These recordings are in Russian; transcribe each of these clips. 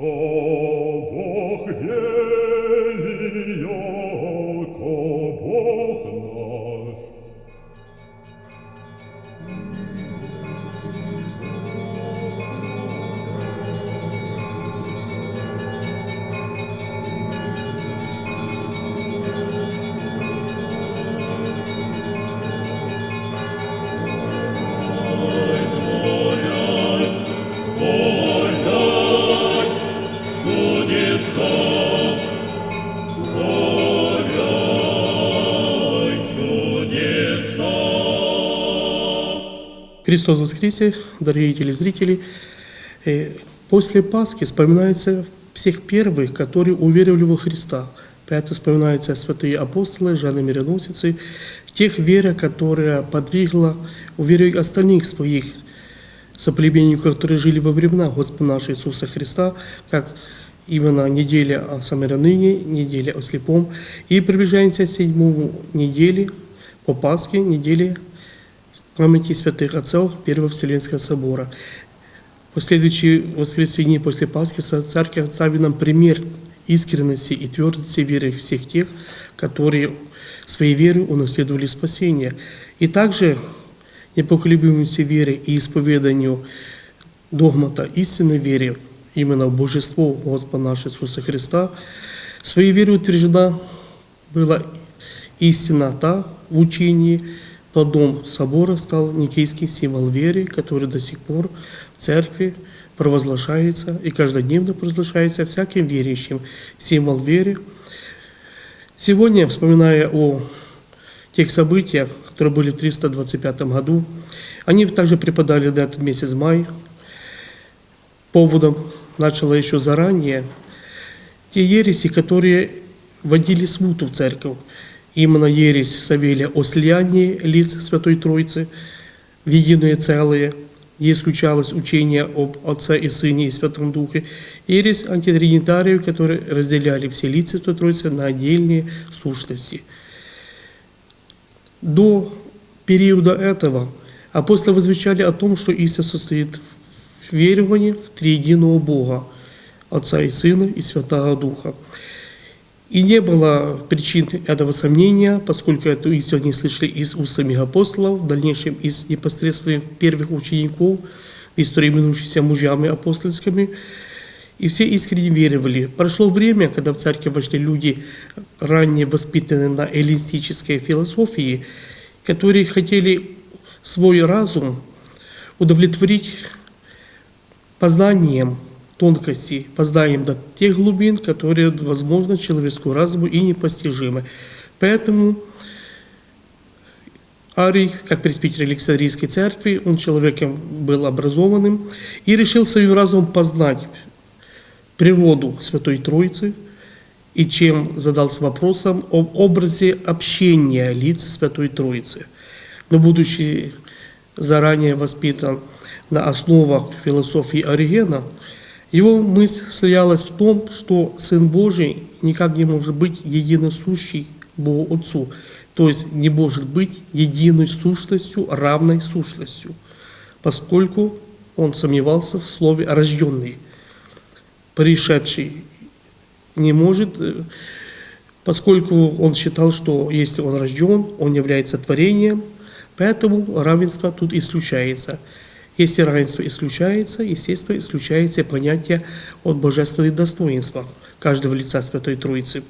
То Бог вели, Христос воскресе, дорогие телезрители! Э, После Пасхи вспоминается всех первых, которые уверовали во Христа. Поэтому вспоминаются святые апостолы, жены мироносицы, тех вера, которая подвигла уверовать остальных своих соплеменников, которые жили во времена Господа нашего Иисуса Христа, как именно неделя о Самаряныне, неделя о слепом, и приближаемся к седьмому неделе по Пасхе, неделе памяти святых отцов Первого Вселенского собора. Последующие воскресенье после Пасхи Церковь ставит нам пример искренности и твердости веры всех тех, которые своей верой унаследовали спасение. И также непоколебимости веры и исповеданию догмата истинной веры именно в Божество Господа нашего Иисуса Христа, своей верой утверждена была истина та в учении, плодом собора стал никейский символ веры, который до сих пор в церкви провозглашается и каждодневно провозглашается всяким верующим. Символ веры. Сегодня, вспоминая о тех событиях, которые были в 325 году, они также преподали на этот месяц май. Поводом начало еще заранее те ереси, которые вводили смуту в церковь. Именно ересь Савелия о слиянии лиц Святой Троицы в единое целое, где исключалось учение об Отце и Сыне и Святом Духе, ересь антитринитариев, которые разделяли все лица Святой Троицы на отдельные сущности. До периода этого апостолы возвещали о том, что истина состоит в веровании в триединого Бога, Отца и Сына и Святого Духа. И не было причин этого сомнения, поскольку эту истину они слышали из уст самих апостолов, в дальнейшем из непосредственных первых учеников, истории именующихся мужьями апостольскими. И все искренне веровали. Прошло время, когда в церковь вошли люди, ранее воспитанные на эллинистической философии, которые хотели свой разум удовлетворить познанием тонкости, познаем до тех глубин, которые, возможно, человеческому разуму и непостижимы. Поэтому Арий, как пресвитер Александрийской церкви, он человеком был образованным и решил своим разумом познать природу Святой Троицы, и чем задался вопросом об образе общения лиц Святой Троицы. Но будучи заранее воспитан на основах философии Оригена, его мысль стоялась в том, что Сын Божий никак не может быть единосущий Богу Отцу, то есть не может быть единой сущностью, равной сущностью, поскольку он сомневался в слове «рожденный». Пришедший не может, э, поскольку он считал, что если он рожден, он является творением, поэтому равенство тут исключается. Если равенство исключается, естественно, исключается понятие от божественного достоинства каждого лица Святой Троицы.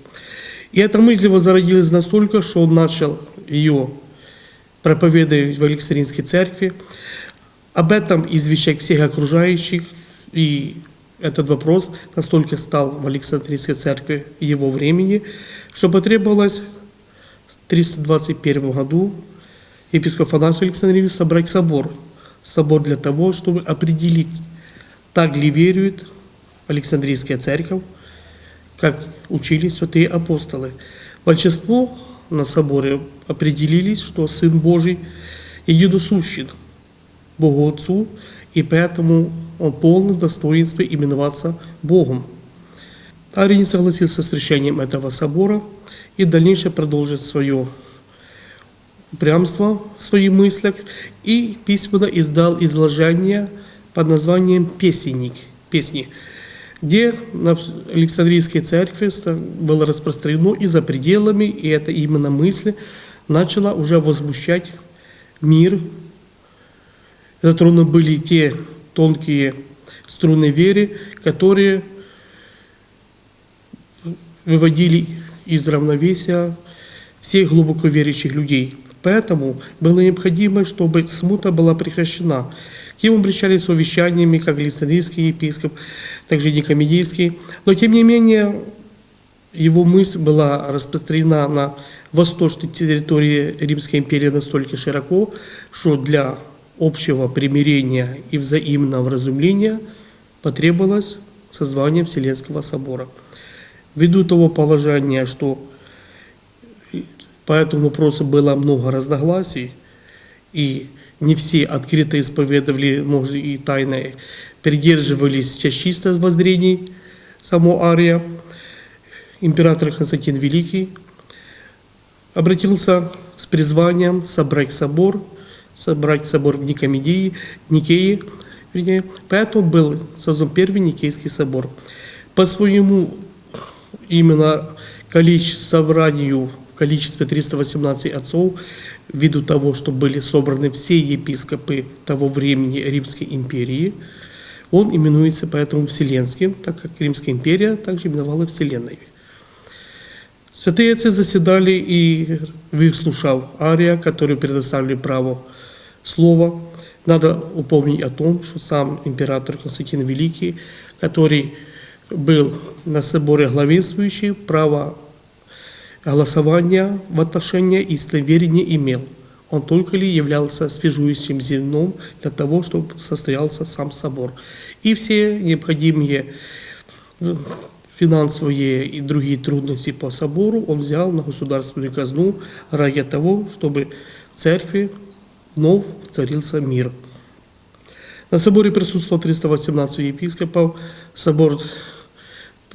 И эта мысль его зародилась настолько, что он начал ее проповедовать в Александринской церкви, об этом извещать всех окружающих, и этот вопрос настолько стал в Александрийской церкви его времени, что потребовалось в 321 году епископ Афанасию Александрию собрать собор. Собор для того, чтобы определить, так ли верует Александрийская церковь, как учили святые апостолы. Большинство на соборе определились, что Сын Божий единосущен Богу Отцу, и поэтому он полный достоинства именоваться Богом. Арий не согласился с решением этого собора и в дальнейшем продолжит свое упрямство в своих мыслях и письменно издал изложение под названием «Песенник», «Песни». где на Александрийской церкви было распространено и за пределами, и это именно мысль начала уже возмущать мир. Затронуты были те тонкие струны веры, которые выводили из равновесия всех глубоко верующих людей. Поэтому было необходимо, чтобы смута была прекращена. К ним обращались увещаниями, как Александрийский епископ, также Никомедийский. Но тем не менее, его мысль была распространена на восточной территории Римской империи настолько широко, что для общего примирения и взаимного разумления потребовалось созвание Вселенского собора. Ввиду того положения, что по этому вопросу было много разногласий, и не все открыто исповедовали, может, и тайно придерживались чистых воззрений само Ария, император Константин Великий обратился с призванием собрать собор, собрать собор в Никомедии, Никее, вернее, поэтому был создан первый Никейский собор. По своему именно количеству собранию в количестве 318 отцов, ввиду того, что были собраны все епископы того времени Римской империи, он именуется поэтому Вселенским, так как Римская империя также именовала Вселенной. Святые отцы заседали и выслушав Ария, который предоставили право слова. Надо упомнить о том, что сам император Константин Великий, который был на соборе главенствующий, право голосования в отношении истинной веры не имел. Он только ли являлся свяжующим звеном для того, чтобы состоялся сам собор. И все необходимые э, финансовые и другие трудности по собору он взял на государственную казну ради того, чтобы в церкви вновь царился мир. На соборе присутствовало 318 епископов, собор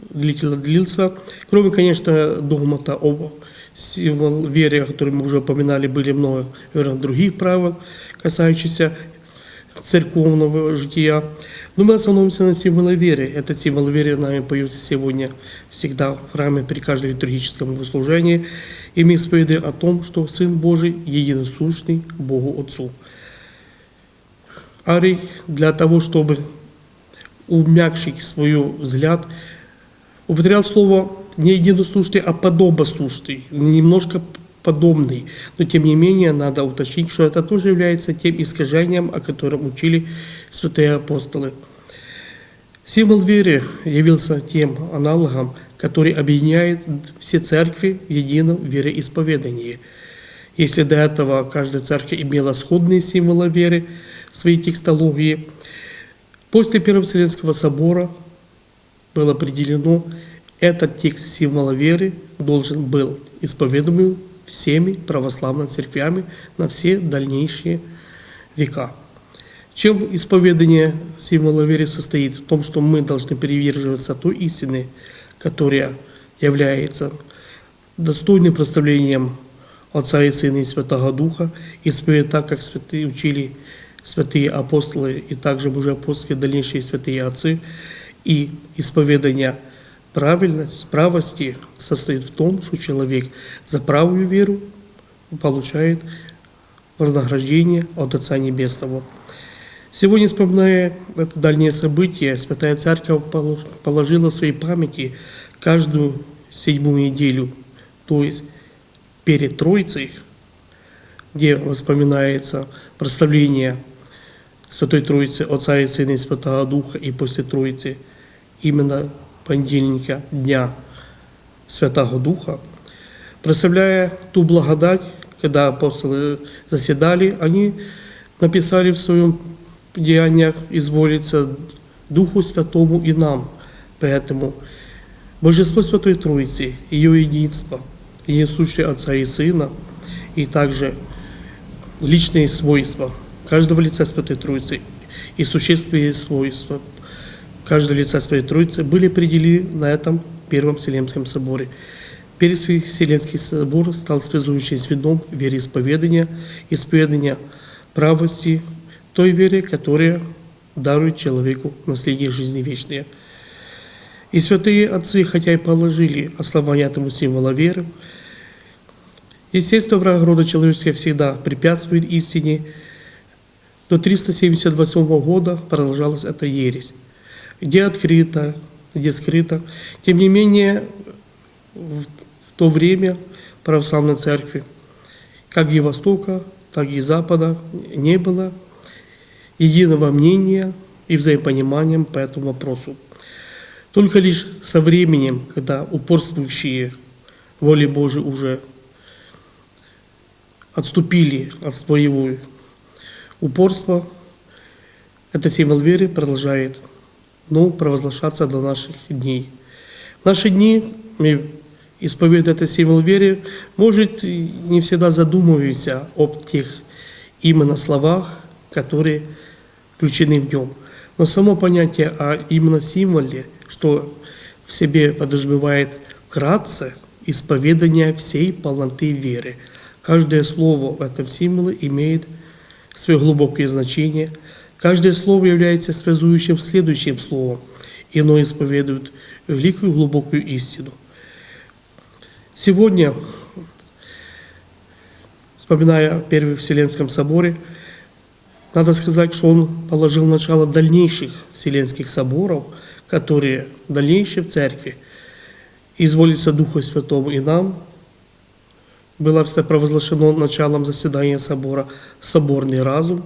длительно длился. Кроме, конечно, догмата об символ веры, о котором мы уже упоминали, были много других правил, касающихся церковного жития. Но мы остановимся на символе веры. Этот символ веры нами поется сегодня всегда в храме при каждом литургическом богослужении. И мы исповедуем о том, что Сын Божий единосущный Богу Отцу. Арий для того, чтобы умягчить свой взгляд, употреблял слово не единосущный, а подобослушный, немножко подобный. Но тем не менее надо уточнить, что это тоже является тем искажением, о котором учили святые апостолы. Символ веры явился тем аналогом, который объединяет все церкви в едином вероисповедании. Если до этого каждая церковь имела сходные символы веры, своей текстологии, после Первого Вселенского собора было определено, этот текст символа веры должен был исповедуем всеми православными церквями на все дальнейшие века. Чем исповедание символа веры состоит? В том, что мы должны приверживаться той истины, которая является достойным представлением Отца и Сына и Святого Духа, исповедать так, как святые учили святые апостолы и также уже апостолы, дальнейшие святые отцы. И исповедание правильность, правости состоит в том, что человек за правую веру получает вознаграждение от Отца Небесного. Сегодня, вспоминая это дальнее событие, Святая Церковь положила в своей памяти каждую седьмую неделю, то есть перед Троицей, где воспоминается прославление Святой Троицы, Отца и Сына и Святого Духа, и после Троицы именно понедельника Дня Святого Духа, прославляя ту благодать, когда апостолы заседали, они написали в своем деяниях «Изволится Духу Святому и нам». Поэтому Божество Святой Троицы, ее единство, ее сущее Отца и Сына, и также личные свойства каждого лица Святой Троицы и существенные свойства каждого лица Святой Троицы были определены на этом Первом Вселенском соборе. Первый Вселенский собор стал связующим звеном вероисповедания, исповедания правости, той вере, которая дарует человеку наследие жизни вечной. И святые отцы, хотя и положили основания этому символа веры, естественно, враг рода человеческого всегда препятствует истине. До 378 года продолжалась эта ересь. Где открыто, где скрыто. Тем не менее, в то время православной церкви, как и Востока, так и Запада, не было единого мнения и взаимопонимания по этому вопросу. Только лишь со временем, когда упорствующие воли Божией уже отступили от своего упорства, этот символ веры продолжает ну, провозглашаться до наших дней. В наши дни мы исповедуя этот символ веры, может, не всегда задумываемся об тех именно словах, которые включены в нем. Но само понятие о именно символе, что в себе подразумевает вкратце исповедание всей полноты веры. Каждое слово в этом символе имеет свое глубокое значение. Каждое слово является связующим следующим словом. и оно исповедует великую глубокую истину. Сегодня, вспоминая о Первом Вселенском соборе, надо сказать, что он положил начало дальнейших Вселенских соборов, которые дальнейшие в церкви изволится Духу Святому и нам, было провозглашено началом заседания собора соборный разум,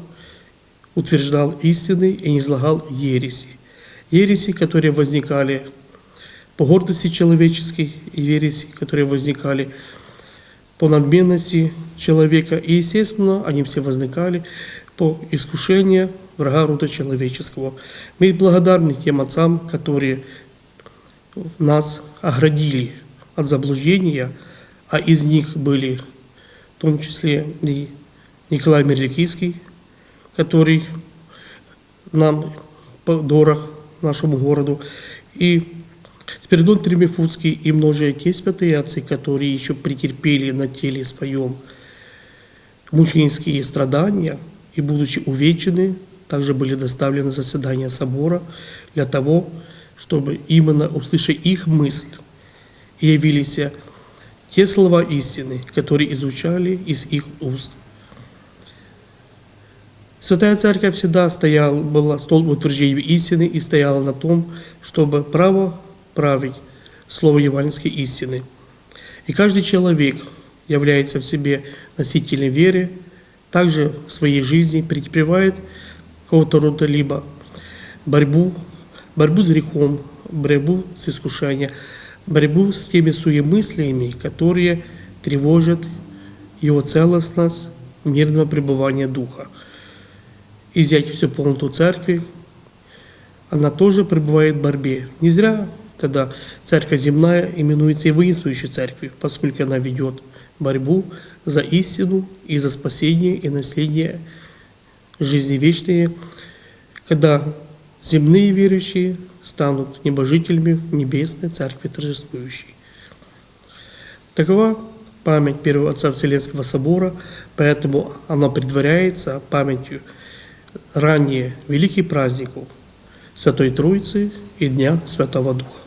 утверждал истины и не излагал ереси. Ереси, которые возникали по гордости человеческой и ереси, которые возникали по надменности человека. И, естественно, они все возникали по искушению врага рода человеческого. Мы благодарны тем отцам, которые нас оградили от заблуждения, а из них были в том числе и Николай Мерликийский, который нам дорог нашему городу, и Спиридон Тремифутский и множие те святые отцы, которые еще претерпели на теле своем мученические страдания и, будучи увечены, также были доставлены на заседание собора для того, чтобы именно услышать их мысль, явились те слова истины, которые изучали из их уст. Святая Церковь всегда стояла, была столб утверждения истины и стояла на том, чтобы право править слово евангельской истины. И каждый человек является в себе носителем веры, также в своей жизни претерпевает какого-то рода либо борьбу, борьбу с грехом, борьбу с искушением, борьбу с теми суемыслиями, которые тревожат его целостность мирного пребывания Духа. И взять всю полноту церкви, она тоже пребывает в борьбе. Не зря Тогда церковь земная именуется и воинствующей церковью, поскольку она ведет борьбу за истину и за спасение и наследие жизни вечной, когда земные верующие станут небожителями небесной церкви торжествующей. Такова память первого отца Вселенского собора, поэтому она предваряется памятью ранее великих праздников Святой Троицы и Дня Святого Духа.